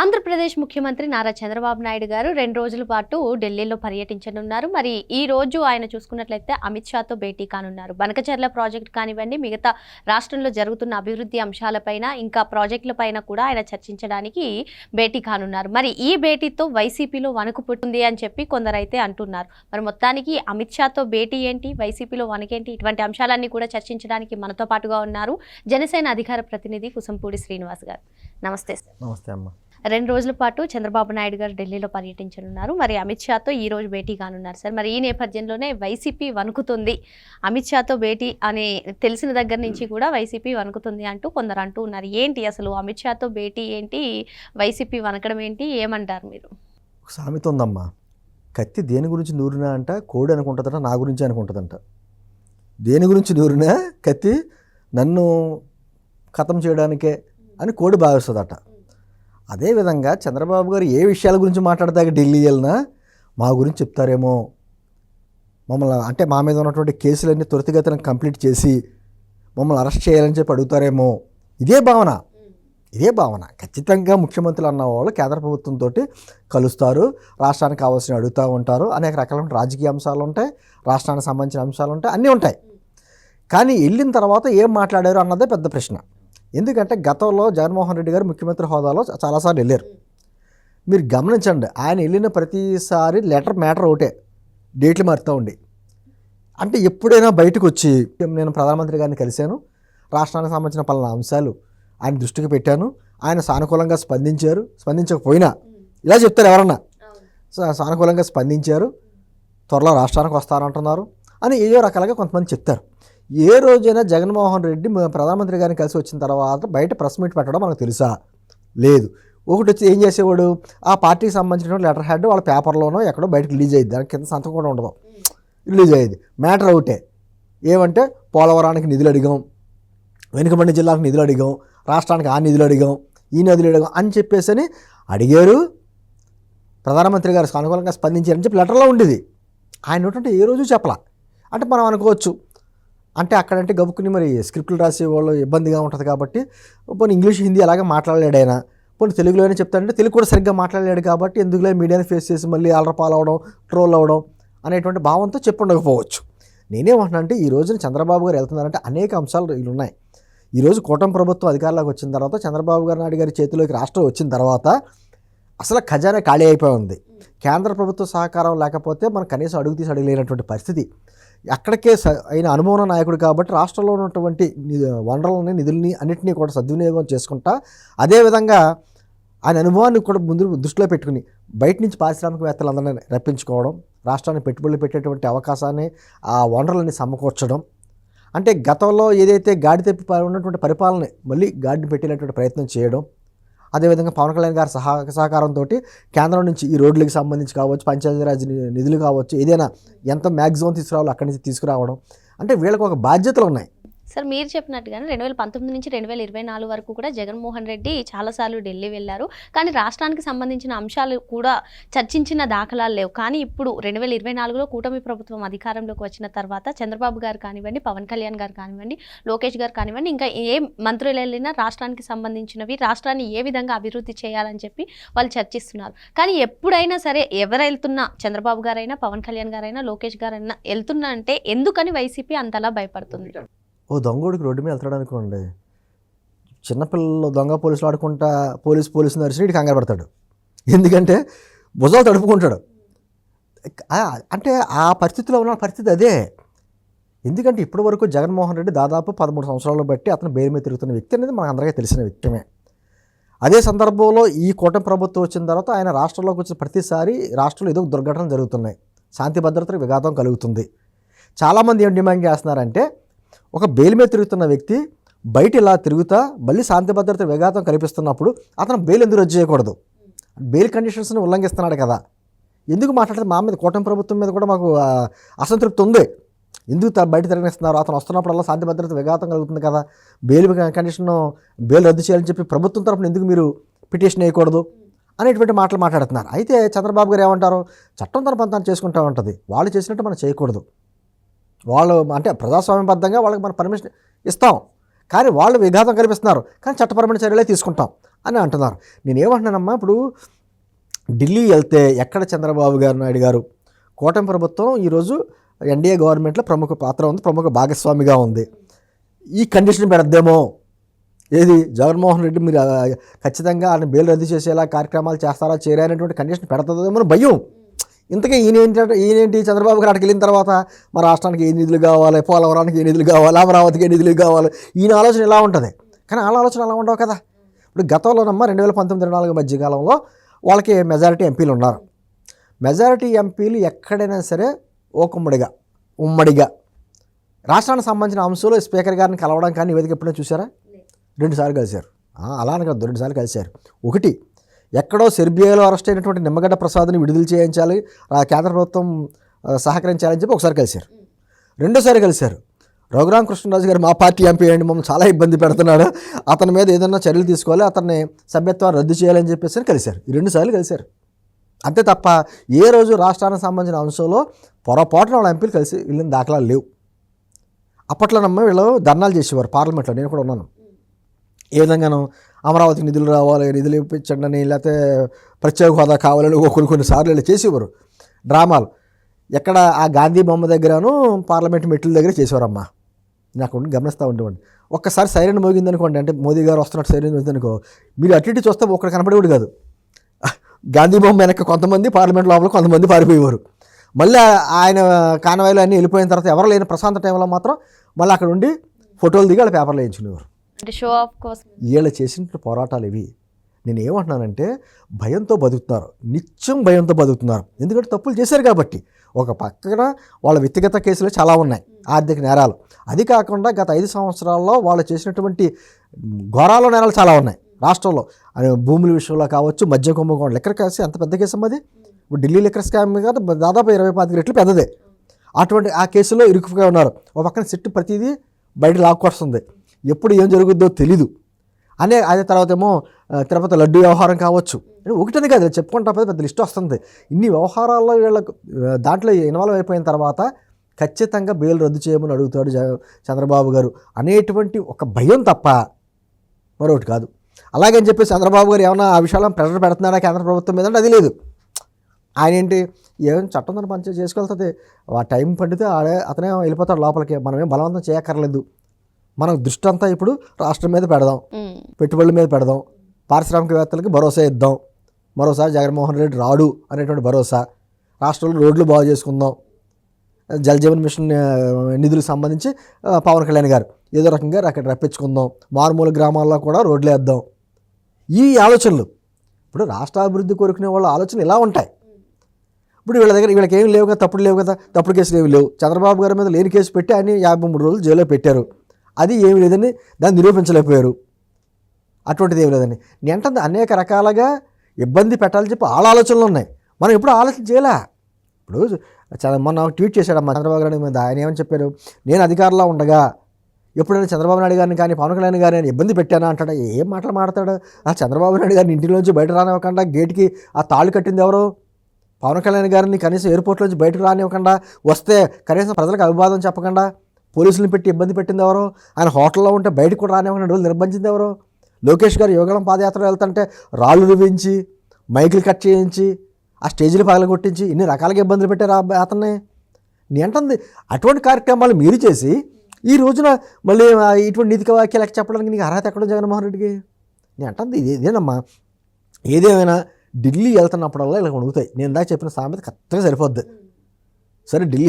Andhra Pradesh ముఖ్యమంత్రి నారా చంద్రబాబు నాయుడు గారు రెండు రోజుల పాటు ఢిల్లీలో పర్యటించనున్నారు. మరి ఈ రోజు ఆయన చూసుకున్నట్లయితే అమిత్ షాతో భేటీ కానున్నారు. బనకచర్ల ప్రాజెక్ట్ కానివ్వండి మిగతా రాష్ట్రంలో జరుగుతున్న అభివృద్ధి అంశాలపైన ఇంకా ప్రాజెక్టులపైన కూడా ఆయన చర్చించడానికి భేటీ కానున్నారు. మరి ఈ భేటీతో వైసీపీలో వణుకు పుట్టింది అని చెప్పి కొందరైతే అంటున్నారు. మరి మొత్తానికి అమిత్ షాతో భేటీ ఏంటి? వైసీపీలో వణకేంటి? ఇటువంటి అంశాలన్నీ కూడా చర్చించడానికి మనతో పాటుగా ఉన్నారు జనసేన అధికార ప్రతినిధి కుసంపూడి శ్రీనివాస్ గారు. నమస్తే సార్. నమస్తే అమ్మా. రెండు రోజుల పాటు చంద్రబాబు నాయుడు గారు ఢిల్లీలో పర్యటించనున్నారు. మరి అమిత్ షాతో ఈ రోజు భేటీ కానున్నారు సార్. మరి ఈ నేపథ్యంలోనే వైసీపీ వణుకుతుంది. అమిత్ షాతో భేటీ అని తెలిసిన దగ్గర నుంచి కూడా వైసీపీ వణుకుతుంది అంటూ కొందరు అంటూ ఉన్నారు. ఏంటి అసలు అమిత్ షాతో భేటీ ఏంటి? వైసీపీ వణకడం ఏంటి? ఏమంటారు మీరు? సామెత ఉందమ్మా. కత్తి దేని గురించి నూరినా అంట కోడి అనుకుంటుందంట నా గురించి అనుకుంటుందంట. దేని గురించి నూరినా కత్తి నన్ను ఖతం చేయడానికే అని కోడి భావిస్తుందట అదేవిధంగా చంద్రబాబు గారు ఏ విషయాల గురించి మాట్లాడదాక ఢిల్లీ వెళ్ళినా మా గురించి చెప్తారేమో. మమ్మల్ని అంటే మా మీద ఉన్నటువంటి కేసులన్నీ త్వరితగతిన కంప్లీట్ చేసి మమ్మల్ని అరెస్ట్ చేయాలని చెప్పి అడుగుతారేమో. ఇదే భావన. ఇదే భావన. ఖచ్చితంగా ముఖ్యమంత్రులు అన్న వాళ్ళు కేంద్ర ప్రభుత్వంతో కలుస్తారు. రాష్ట్రానికి కావాల్సిన అడుగుతూ ఉంటారు. అనేక రకాలైన రాజకీయ అంశాలు ఉంటాయి. రాష్ట్రానికి సంబంధించిన అంశాలు ఉంటాయి. అన్నీ ఉంటాయి. కానీ వెళ్ళిన తర్వాత ఏం మాట్లాడారు అన్నదే పెద్ద ప్రశ్న. ఎందుకంటే గతంలో జగన్మోహన్ రెడ్డి గారు ముఖ్యమంత్రి హోదాలో చాలాసార్లు వెళ్ళారు. మీరు గమనించండి ఆయన వెళ్ళిన ప్రతిసారి లెటర్ మ్యాటర్ ఒకటే డేట్లు మారుతూ ఉండి. అంటే ఎప్పుడైనా బయటకు వచ్చి నేను ప్రధానమంత్రి గారిని కలిశాను రాష్ట్రానికి సంబంధించిన పలానా అంశాలు ఆయన దృష్టికి పెట్టాను ఆయన సానుకూలంగా స్పందించారు స్పందించకపోయినా ఇలా చెప్తారు ఎవరన్నా. సానుకూలంగా స్పందించారు త్వరలో రాష్ట్రానికి వస్తారంటున్నారు అని ఏదో రకాలుగా కొంతమంది చెప్తారు. ఏ రోజైనా జగన్మోహన్ రెడ్డి ప్రధానమంత్రి గారిని కలిసి వచ్చిన తర్వాత బయట ప్రెస్ మీట్ పెట్టడం మనకు తెలుసా? లేదు. ఒకటి వచ్చి ఏం చేసేవాడు? ఆ పార్టీకి సంబంధించిన లెటర్ హెడ్ వాళ్ళ పేపర్లోనో ఎక్కడో బయటకు రిలీజ్ అయ్యింది. దానికి కింద సంతకం కూడా ఉండదు. రిలీజ్ అయ్యేది. మ్యాటర్ ఒకటే ఏమంటే పోలవరానికి నిధులు అడిగాం. వెనుకబడిన జిల్లాకు నిధులు అడిగాం. రాష్ట్రానికి ఆ నిధులు అడిగాం. ఈ నిధులు అడిగాం అని చెప్పేసి అని అడిగారు. ప్రధానమంత్రి గారు సానుకూలంగా స్పందించారని చెప్పి లెటర్లో ఉండేది. ఆయన ఏంటంటే ఏ రోజు చెప్పలా. అంటే మనం అనుకోవచ్చు. అంటే అక్కడంటే గబుక్కుని మరి స్క్రిప్ట్లు రాసేవాళ్ళు ఇబ్బందిగా ఉంటుంది కాబట్టి పోనీ ఇంగ్లీష్ హిందీ అలాగే మాట్లాడలేడు ఆయన. పోనీ తెలుగులోనే చెప్తాడంటే తెలుగు కూడా సరిగ్గా మాట్లాడలేడు కాబట్టి ఎందుకులే మీడియాని ఫేస్ చేసి మళ్ళీ అలరపాలవడం ట్రోల్ అవ్వడం అనేటువంటి భావంతో చెప్పుండకపోవచ్చు. నేనేమంటున్నా అంటే ఈ రోజున చంద్రబాబు గారు వెళ్తున్నారంటే అనేక అంశాలు ఇవి ఉన్నాయి. ఈరోజు కూటమి ప్రభుత్వం అధికారంలోకి వచ్చిన తర్వాత చంద్రబాబు గారు నాయుడు గారి చేతిలోకి రాష్ట్రం వచ్చిన తర్వాత అసలు ఖజానా ఖాళీ అయిపోయి ఉంది. కేంద్ర ప్రభుత్వ సహకారం లేకపోతే మనం కనీసం అడుగు తీసి అడగలేనటువంటి పరిస్థితి. అక్కడికే స- అయిన అనుభవం నాయకుడు కాబట్టి రాష్ట్రంలో ఉన్నటువంటి వనరులని నిధుల్ని అన్నింటినీ కూడా సద్వినియోగం చేసుకుంటా అదేవిధంగా ఆయన అనుభవాన్ని కూడా ముందు దృష్టిలో పెట్టుకుని బయట నుంచి పారిశ్రామికవేత్తలందరినీ రప్పించుకోవడం రాష్ట్రాన్ని పెట్టుబడులు పెట్టేటువంటి అవకాశాన్ని ఆ వనరులని సమకూర్చడం. అంటే గతంలో ఏదైతే గాడి తప్పి ఉన్నటువంటి పరిపాలన మళ్ళీ గాడిని పెట్టేటటువంటి ప్రయత్నం చేయడం అదేవిధంగా పవన్ కళ్యాణ్ గారి సహా సహకారంతో కేంద్రం నుంచి ఈ రోడ్లకు సంబంధించి కావచ్చు పంచాయతీరాజ్ నిధులు కావచ్చు ఏదైనా ఎంత మ్యాక్సిమం తీసుకురావాలో అక్కడి నుంచి తీసుకురావడం. అంటే వీళ్ళకి ఒక బాధ్యతలు ఉన్నాయి. సార్ మీరు చెప్పినట్టుగానే రెండు వేల పంతొమ్మిది నుంచి రెండు వేల ఇరవై నాలుగు వరకు కూడా జగన్మోహన్ రెడ్డి చాలాసార్లు ఢిల్లీ వెళ్ళారు. కానీ రాష్ట్రానికి సంబంధించిన అంశాలు కూడా చర్చించిన దాఖలాలు లేవు. కానీ ఇప్పుడు రెండు వేల ఇరవై నాలుగులో కూటమి ప్రభుత్వం అధికారంలోకి వచ్చిన తర్వాత చంద్రబాబు గారు కానివ్వండి పవన్ కళ్యాణ్ గారు కానివ్వండి లోకేష్ గారు కానివ్వండి ఇంకా ఏ మంత్రులు వెళ్ళినా రాష్ట్రానికి సంబంధించినవి రాష్ట్రాన్ని ఏ విధంగా అభివృద్ధి చేయాలని చెప్పి వాళ్ళు చర్చిస్తున్నారు. కానీ ఎప్పుడైనా సరే ఎవరు వెళ్తున్నా చంద్రబాబు గారైనా పవన్ కళ్యాణ్ గారైనా లోకేష్ గారైనా వెళ్తున్నా అంటే ఎందుకని వైసీపీ అంతలా భయపడుతుంది? ఓ దొంగోడికి రోడ్డు మీద వెళ్తాడు అనుకోండి. చిన్నపిల్లలు దొంగ పోలీసులు ఆడుకుంటా పోలీస్ పోలీసు నడిచి ఇటు కంగారు పడతాడు. ఎందుకంటే భుజాలు తడుపుకుంటాడు. అంటే ఆ పరిస్థితిలో ఉన్న పరిస్థితి అదే. ఎందుకంటే ఇప్పటి వరకు జగన్మోహన్ రెడ్డి దాదాపు పదమూడు సంవత్సరాలు బట్టి అతను బెయిల్ మీద తిరుగుతున్న వ్యక్తి అనేది మనకు అందరికీ తెలిసిన వ్యక్తిమే. అదే సందర్భంలో ఈ కూటమి ప్రభుత్వం వచ్చిన తర్వాత ఆయన రాష్ట్రంలోకి వచ్చిన ప్రతిసారి రాష్ట్రంలో ఏదో ఒక దుర్ఘటన జరుగుతున్నాయి. శాంతి భద్రతకు విఘాతం కలుగుతుంది. చాలామంది ఏం డిమాండ్ చేస్తున్నారంటే ఒక బెయిల్ మీద తిరుగుతున్న వ్యక్తి బయట ఇలా తిరుగుతా మళ్ళీ శాంతి భద్రత విఘాతం కల్పిస్తున్నప్పుడు అతను బెయిల్ ఎందుకు రద్దు చేయకూడదు? బెయిల్ కండిషన్స్ని ఉల్లంఘిస్తున్నాడు కదా. ఎందుకు మాట్లాడితే మా మీద కూటమి ప్రభుత్వం మీద కూడా మాకు అసంతృప్తి ఉంది. ఎందుకు బయట తిరగనిస్తున్నారు? అతను వస్తున్నప్పుడల్లా శాంతి భద్రత విఘాతం కలుగుతుంది కదా. బెయిల్ కండిషన్ బెయిల్ రద్దు చేయాలని చెప్పి ప్రభుత్వం తరపున ఎందుకు మీరు పిటిషన్ వేయకూడదు? అనేటువంటి మాటలు మాట్లాడుతున్నారు. అయితే చంద్రబాబు గారు ఏమంటారు? చట్టం తన పని చేసుకుంటూ ఉంటుంది. వాళ్ళు చేసినట్టు మనం చేయకూడదు. వాళ్ళు అంటే ప్రజాస్వామ్యబద్ధంగా వాళ్ళకి మనం పర్మిషన్ ఇస్తాం. కానీ వాళ్ళు విఘాతం కల్పిస్తున్నారు. కానీ చట్టపరమైన చర్యలే తీసుకుంటాం అని అంటున్నారు. నేనేమంటున్నానమ్మా ఇప్పుడు ఢిల్లీ వెళ్తే ఎక్కడ చంద్రబాబు గారు నాయుడు గారు? కూటమి ప్రభుత్వం ఈరోజు ఎన్డీఏ గవర్నమెంట్లో ప్రముఖ పాత్ర ఉంది ప్రముఖ భాగస్వామిగా ఉంది. ఈ కండిషన్ పెడద్దేమో? ఏది? జగన్మోహన్ రెడ్డి మీరు ఖచ్చితంగా ఆయన బెయిల్ రద్దు చేసేలా కార్యక్రమాలు చేస్తారా చేయరా అనేటువంటి కండిషన్ పెడతాదేమో భయం. ఇంతకీ ఈయన ఏంటంటే ఈయనేంటి చంద్రబాబు గారు అక్కడికి వెళ్ళిన తర్వాత మా రాష్ట్రానికి ఏ నిధులు కావాలి పోలవరానికి ఏ నిధులు కావాలి అమరావతికి ఏ నిధులు కావాలి? ఈయన ఆలోచన ఇలా ఉంటుంది? కానీ వాళ్ళ ఆలోచన అలా ఉండవు కదా. ఇప్పుడు గతంలోనమ్మ రెండు వేల పంతొమ్మిది రెండు నాలుగు మధ్య కాలంలో వాళ్ళకి మెజారిటీ ఎంపీలు ఉన్నారు. మెజారిటీ ఎంపీలు ఎక్కడైనా సరే ఓ కుమ్మడిగా ఉమ్మడిగా. రాష్ట్రానికి సంబంధించిన అంశాలు స్పీకర్ గారిని కలవడం కానీ నివేదిక ఎప్పుడైనా చూసారా? రెండుసార్లు కలిశారు. అలా అని కాదు రెండుసార్లు కలిశారు. ఒకటి ఎక్కడో సెర్బియాలో అరెస్ట్ అయినటువంటి నిమ్మగడ్డ ప్రసాద్ని విడుదల చేయించాలి ఆ కేంద్ర ప్రభుత్వం సహకరించాలని చెప్పి ఒకసారి కలిశారు. రెండోసారి కలిశారు. రఘురామ కృష్ణరాజు గారు మా పార్టీ ఎంపీ అండి మమ్మల్ని చాలా ఇబ్బంది పెడుతున్నాడు అతని మీద ఏదైనా చర్యలు తీసుకోవాలి అతన్ని సభ్యత్వాన్ని రద్దు చేయాలని చెప్పేసి కలిశారు. ఈ రెండుసార్లు కలిశారు. అంతే తప్ప ఏ రోజు రాష్ట్రానికి సంబంధించిన అంశంలో పొరపాటున వాళ్ళ ఎంపీలు కలిసి వెళ్ళిన దాఖలాలు లేవు. అప్పట్లోనమ్మ వీళ్ళు ధర్నాలు చేసేవారు పార్లమెంట్లో. నేను కూడా ఉన్నాను. ఏ విధంగానో అమరావతికి నిధులు రావాలి నిధులు ఇప్పించండి అని లేకపోతే ప్రత్యేక హోదా కావాలని కొన్ని కొన్నిసార్లు ఇలా చేసేవారు. డ్రామాలు. ఎక్కడ ఆ గాంధీ బొమ్మ దగ్గరను పార్లమెంట్ మెట్ల దగ్గర చేసేవారమ్మా. నాకు గమనిస్తూ ఉండేవాడిని. ఒక్కసారి సైరన్ మోగింది అనుకోండి అంటే మోదీ గారు వస్తున్నట్టు సైరన్ మోగింది అనుకో మీరు అటు ఇటు చూస్తే ఒక్కడ కనపడేవాడు కాదు. గాంధీ బొమ్మ వెనక కొంతమంది పార్లమెంట్ లోపల కొంతమంది పారిపోయేవారు. మళ్ళీ ఆయన కానవాయిలు అన్నీ వెళ్ళిపోయిన తర్వాత ఎవరు లేని ప్రశాంత టైంలో మాత్రం మళ్ళీ అక్కడ ఉండి ఫోటోలు దిగి వాళ్ళ పేపర్లో వేయించుకునేవారు. షో ఆఫ్ కోసం. వీళ్ళ చేసిన పోరాటాలు ఇవి. నేను ఏమంటున్నానంటే భయంతో బతుకుతున్నారు. నిత్యం భయంతో బతుకుతున్నారు. ఎందుకంటే తప్పులు చేశారు కాబట్టి. ఒక పక్కన వాళ్ళ వ్యక్తిగత కేసులు చాలా ఉన్నాయి. ఆర్థిక నేరాలు. అది కాకుండా గత ఐదు సంవత్సరాల్లో వాళ్ళు చేసినటువంటి ఘోరాల నేరాలు చాలా ఉన్నాయి. రాష్ట్రంలో. భూముల విషయంలో కావచ్చు మద్య కుంభకోణం లెక్కర్ కేసు ఎంత పెద్ద కేసు అమ్మది ఇప్పుడు ఢిల్లీ లెక్కర్ స్కామ్ కాదు దాదాపు ఇరవై పాతిక రెట్లు పెద్దదే. అటువంటి ఆ కేసులో ఇరుకుగా ఉన్నారు. ఒక పక్కన సిట్టు ప్రతిదీ బయట లాక్కొస్తుంది ఎప్పుడు ఏం జరుగుద్దో తెలీదు. అనే అదే తర్వాత ఏమో తిరుపతి లడ్డు వ్యవహారం కావచ్చు. ఒకటని కాదు చెప్పుకుంటా పోతే పెద్ద లిస్ట్ వస్తుంది. ఇన్ని వ్యవహారాల్లో వీళ్ళకు దాంట్లో ఇన్వాల్వ్ అయిపోయిన తర్వాత ఖచ్చితంగా బెయిల్ రద్దు చేయమని అడుగుతాడు చంద్రబాబు గారు. అనేటువంటి ఒక భయం తప్ప మరొకటి కాదు. అలాగని చెప్పి చంద్రబాబు గారు ఏమైనా ఆ విషయాలను ప్రెషర్ పెడుతున్నారా కేంద్ర ప్రభుత్వం మీద అది లేదు. ఆయన ఏంటి ఏం చట్టం తన పనిచేసి చేసుకెళ్తుంది. ఆ టైం పండితే ఆడే అతనే వెళ్ళిపోతాడు లోపలికి. మనమేం బలవంతం చేయక్కర్లేదు. మనం దృష్టి అంతా ఇప్పుడు రాష్ట్రం మీద పెడదాం. పెట్టుబడుల మీద పెడదాం. పారిశ్రామికవేత్తలకి భరోసా ఇద్దాం. మరోసారి జగన్మోహన్ రెడ్డి రాడు అనేటువంటి భరోసా. రాష్ట్రంలో రోడ్లు బాగు చేసుకుందాం. జల్ జీవన్ మిషన్ నిధులకు సంబంధించి పవన్ కళ్యాణ్ గారు ఏదో రకంగా అక్కడ రప్పించుకుందాం. మారుమూల గ్రామాల్లో కూడా రోడ్లు వేద్దాం. ఈ ఆలోచనలు ఇప్పుడు రాష్ట్ర అభివృద్ధి కోరుకునే వాళ్ళ ఆలోచనలు ఇలా ఉంటాయి. ఇప్పుడు వీళ్ళ దగ్గర వీళ్ళకి ఏం లేవు కదా తప్పుడు లేవు కదా తప్పుడు కేసులు ఏమి లేవు. చంద్రబాబు గారి మీద లేని కేసు పెట్టి ఆయన యాభై మూడు రోజులు జైల్లో పెట్టారు. అది ఏమి లేదని దాన్ని నిరూపించలేకపోయారు. అటువంటిది ఏమి లేదని నేను అనేక రకాలుగా ఇబ్బంది పెట్టాలని చెప్పి వాళ్ళ ఆలోచనలు ఉన్నాయి. మనం ఎప్పుడు ఆలోచన చేయలే. ఇప్పుడు చాలా మొన్న ట్వీట్ చేశాడు అమ్మ చంద్రబాబు నాయుడు మీద. ఆయన ఏమని చెప్పారు? నేను అధికారంలో ఉండగా ఎప్పుడైనా చంద్రబాబు నాయుడు గారిని కానీ పవన్ కళ్యాణ్ గారిని నేను ఇబ్బంది పెట్టానా అంటాడు? ఏం మాటలు మాడతాడు ఆ చంద్రబాబు నాయుడు గారిని ఇంటిలోంచి బయట రానివ్వకుండా గేట్కి ఆ తాళ్ళు కట్టింది ఎవరు? పవన్ కళ్యాణ్ గారిని కనీసం ఎయిర్పోర్ట్లోంచి బయటకు రానివ్వకుండా వస్తే కనీసం ప్రజలకు అభివాదం చెప్పకుండా పోలీసులను పెట్టి ఇబ్బంది పెట్టింది ఎవరో? ఆయన హోటల్లో ఉంటే బయటకు కూడా రానివ్వకుండా రోజులు నిర్బంధించింది ఎవరో? లోకేష్ గారు యోగళం పాదయాత్ర వెళ్తుంటే రాళ్ళు రువించి మైకులు కట్ చేయించి ఆ స్టేజీలు పగలగొట్టించి ఇన్ని రకాలుగా ఇబ్బందులు పెట్టారు ఆ అతన్ని. నేను అంటుంది అటువంటి కార్యక్రమాలు మీరు చేసి ఈ రోజున మళ్ళీ ఇటువంటి నీతిక వాక్యాలకు చెప్పడానికి నీకు అర్హత ఎక్కడ జగన్మోహన్ రెడ్డికి? నేను అంటుంది ఇది ఇదేనమ్మా ఏదేమైనా ఢిల్లీ వెళ్తున్నప్పుడల్లా ఇలా వణుకుతాయి. నేను ఇందాక చెప్పిన సామెత కరెక్ట్గా సరిపోద్ది. సరే ఢిల్లీ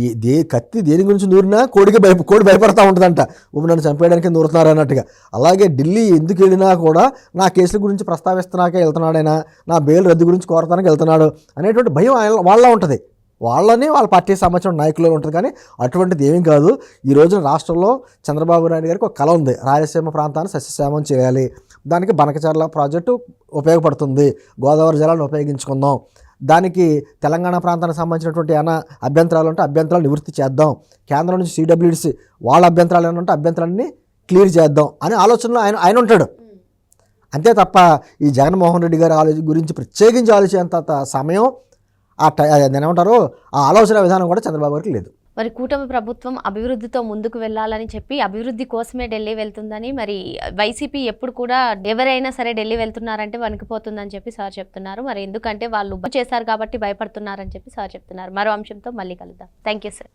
ఈ దే కత్తి దేని గురించి నూరినా కోడికి భయ కోడి భయపడతా ఉంటుందంట. ఇప్పుడు నన్ను చంపేయడానికి నూరుతున్నారు అన్నట్టుగా. అలాగే ఢిల్లీ ఎందుకు వెళ్ళినా కూడా నా కేసుల గురించి ప్రస్తావిస్తున్నాకే వెళ్తున్నాడైనా నా బెయిల్ రద్దు గురించి కోరతానికి వెళ్తున్నాడు అనేటువంటి భయం వాళ్ళ ఉంటుంది. వాళ్ళని వాళ్ళ పార్టీ సంబంధించిన నాయకులు ఉంటుంది కానీ అటువంటిది ఏమీ కాదు. ఈ రోజున రాష్ట్రంలో చంద్రబాబు నాయుడు గారికి ఒక కళ ఉంది. రాయలసీమ ప్రాంతాన్ని సస్యశ్యామం చేయాలి. దానికి బనకచర్ల ప్రాజెక్టు ఉపయోగపడుతుంది. గోదావరి జలాన్ని ఉపయోగించుకుందాం. దానికి తెలంగాణ ప్రాంతానికి సంబంధించినటువంటి ఏమైనా అభ్యంతరాలు ఉంటే అభ్యంతరాలు నివృత్తి చేద్దాం. కేంద్రం నుంచి సిడబ్ల్యూడిసి వాళ్ళ అభ్యంతరాలు ఏమైనా ఉంటే అభ్యంతరాలన్నీ క్లియర్ చేద్దాం అనే ఆలోచనలో ఆయన ఆయన ఉంటాడు. అంతే తప్ప ఈ జగన్మోహన్ రెడ్డి గారి ఆలోచన గురించి ప్రత్యేకించి ఆలోచించేంత సమయం ఆ టై అదేమంటారు ఆ ఆలోచన విధానం కూడా చంద్రబాబు గారికి లేదు. మరి కూటమి ప్రభుత్వం అభివృద్ధితో ముందుకు వెళ్ళాలని చెప్పి అభివృద్ధి కోసమే ఢిల్లీ వెళ్తుందని మరి వైసీపీ ఎప్పుడు కూడా ఎవరైనా సరే ఢిల్లీ వెళ్తున్నారంటే వణికిపోతుందని చెప్పి సార్ చెప్తున్నారు. మరి ఎందుకంటే వాళ్ళు చేశారు కాబట్టి భయపడుతున్నారని చెప్పి సార్ చెప్తున్నారు. మరో అంశంతో మళ్ళీ కలుద్దాం. Thank you sir.